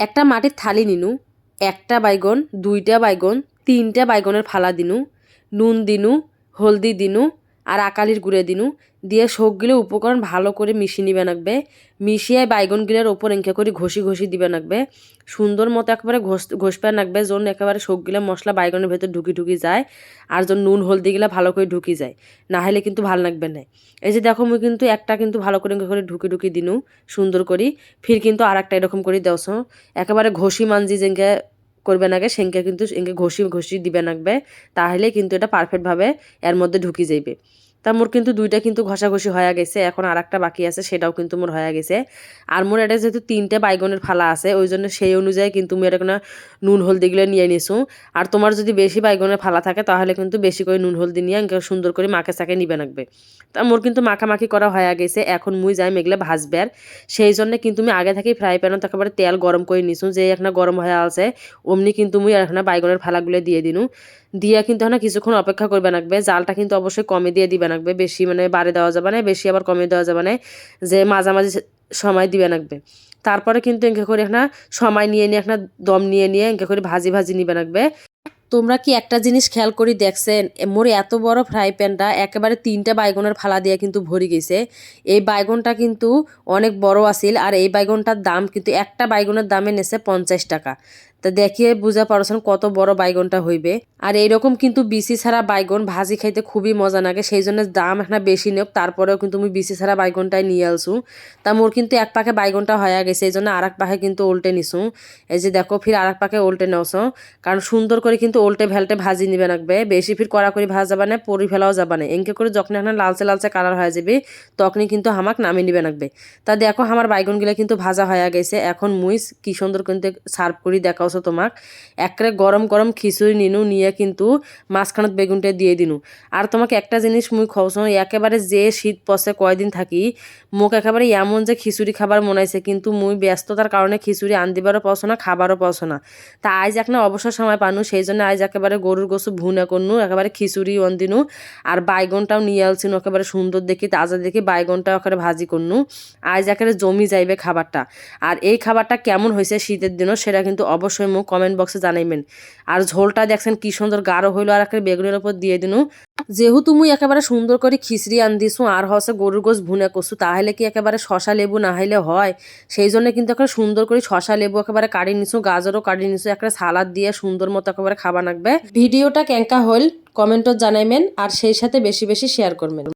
একটা মাটির থালি নিনু, একটা বাইগন, দুইটা বাইগন, তিনটা বাইগনের ফালা দিনু, নুন দিনু, হলদি দিনু আর আকালির গুঁড়ে দিনু। দিয়ে সবগুলো উপকরণ ভালো করে মিশিয়ে নিবে লাগবে মিশিয়ে বাইগনগুলোর ওপর এঁকে করে ঘষি ঘষি দিবে লাগবে সুন্দর মতো একেবারে ঘষ ঘষপে লাগবে যখন একেবারে সবগুলো মশলা বাইগনের ভেতর ঢুকি ঢুকি যায় আর যখন নুন হলদিগুলো ভালো করে ঢুকি যায়। না হলে কিন্তু ভালো লাগবে না। এই যে দেখো মুই কিন্তু একটা কিন্তু ভালো করে করে ঢুকি ঢুকি দিনু সুন্দর করি। ফির কিন্তু আর একটা এরকম করে দেওছ একেবারে ঘষি মানজি যেঙ্কে করবে নাগে সেঙ্কে কিন্তু এনকে ঘষি ঘষি দিবে লাগবে তাহলে কিন্তু এটা পারফেক্টভাবে এর মধ্যে ঢুকি যাইবে। তা মোর কিন্তু দুইটা কিন্তু ঘষাঘষি হয়ে গেছে, এখন আর একটা বাকি আছে, সেটাও কিন্তু মোর হয়ে গেছে। আর মোর এটা যেহেতু তিনটে বাইগনের ফালা আছে, ওই জন্য সেই অনুযায়ী কিন্তু আমি এটা নুন হলদিগুলো নিয়ে নিছো আর তোমার যদি বেশি বাইগনের ফালা থাকে, তাহলে কিন্তু বেশি করে নুন হলদি নিয়ে সুন্দর করে মাকে চাকে নিবে লাগবে তা মোর কিন্তু মাখামাখি করা হয়ে গেছে, এখন মুই যাই মেঘলে ভাজবে আর সেই জন্য কিন্তু আমি আগে থেকেই ফ্রাই প্যানত একেবারে তেল গরম করে নিছো যে এখন গরম হয়ে আছে, অমনি কিন্তু মুই এখন বাইগনের ফালাগুলো দিয়ে দিনু। দিয়া কিন্তু এখানে কিছুক্ষণ অপেক্ষা করবে লাগবে জালটা কিন্তু অবশ্যই কমে দিয়ে দিবে লাগবে বেশি মানে বাড়ে দেওয়া যাবে না, বেশি আবার কমে দেওয়া যাবে না, যে মাঝামাঝি সময় দিবে লাগবে তারপরে কিন্তু এঁকে করে এখানে সময় নিয়ে নিয়ে এখানে দম নিয়ে নিয়ে এঁকে করে ভাজি ভাজি নিবে লাগবে তোমরা কি একটা জিনিস খেয়াল করি দেখছেন মোর এত বড় ফ্রাই প্যানটা একেবারে তিনটা বাইগনের ফালা দিয়ে কিন্তু ভরে গেছে। এই বাইগনটা কিন্তু অনেক বড় আছিল, আর এই বাইগনটার দাম কিন্তু একটা বাইগনের দামে নেছে পঞ্চাশ টাকা। তা দেখিয়ে বুঝা পারছেন কত বড় বাইগনটা হইবে। আর এইরকম কিন্তু বিসি ছাড়া বাইগন ভাজি খাইতে খুবই মজা লাগে, সেই জন্য দাম একটা বেশি নেওক তারপরেও কিন্তু আমি বিসি ছাড়া বাইগনটাই নিয়ে আসু। তা মোর কিন্তু এক পাকে বাইগনটা হয়ে গেছে, এই জন্য আর এক পাকে কিন্তু উল্টে নিছু এই যে দেখো, ফির আর এক পাকে উল্টে নেওছ। কারণ সুন্দর করে কিন্তু উল্টে ভেলটে ভাজি নিবে লাগবে, বেশি ফির কড়া করে ভাজা যাবে না, পরি ফেলাও যাবে না। এনকে করে যখন এখন লালচে লালচে কালার হয়ে যাবে, তখনই কিন্তু হামাক নামিয়ে নিবে লাগবে। তা দেখো, আমার বাইগনগুলো কিন্তু ভাজা হয়ে গেছে, এখন মুই কি সুন্দর কিন্তু সার্ভ করি দেখাওছো তোমাক। একবারে গরম গরম খিচুড়ি নিনু, নিয়ে কিন্তু মাঝখানত বেগুনটা দিয়ে দিনু। আর তোমাকে একটা জিনিস মুই খাওছ একেবারে যে শীত পচে কয়দিন থাকি, মোক একেবারে এমন যে খিচুড়ি খাবার মনে হয়েছে কিন্তু মুই ব্যস্ততার কারণে খিচুড়ি আন দিবারও পাওছ না, খাবারও পাওছ না। তা আজ এক না অবসর সময় পানু, সেই জন্য আজ একেবারে গরুর গোসু ভুনে করনু, একেবারে খিচুড়ি অন দিনু। আর বাইগনটাও নিয়ে আলছিনু একেবারে সুন্দর দেখি, তাজা দেখি বাইগনটাও একেবারে ভাজি করনু। আজ একেবারে জমি যাইবে খাবারটা। আর এই খাবারটা কেমন হয়েছে শীতের দিনও, সেটা কিন্তু অবশ্যই মুখ কমেন্ট বক্সে জানাইবেন। আর ঝোলটা দেখছেন কি সুন্দর গাঢ় হইল আর একটা বেগুনের ওপর দিয়ে দিনু। যেহেতু মুই একেবারে সুন্দর করে খিচড়ি আন দিছু আর হসে গরুর গোস ভুনে করছু তাহলে কি একেবারে শশা লেবু না হইলে হয়? সেই জন্য কিন্তু একেবারে সুন্দর করে শশা লেবু একেবারে কাটি নিছু গাজরও কাটি নিছু একটা সালাদ দিয়ে সুন্দর মতো একেবারে খাবার লাগবে। ভিডিওটা কেঙ্কা হইল কমেন্টত জানাইবেন আর সেই সাথে বেশি বেশি শেয়ার করবেন।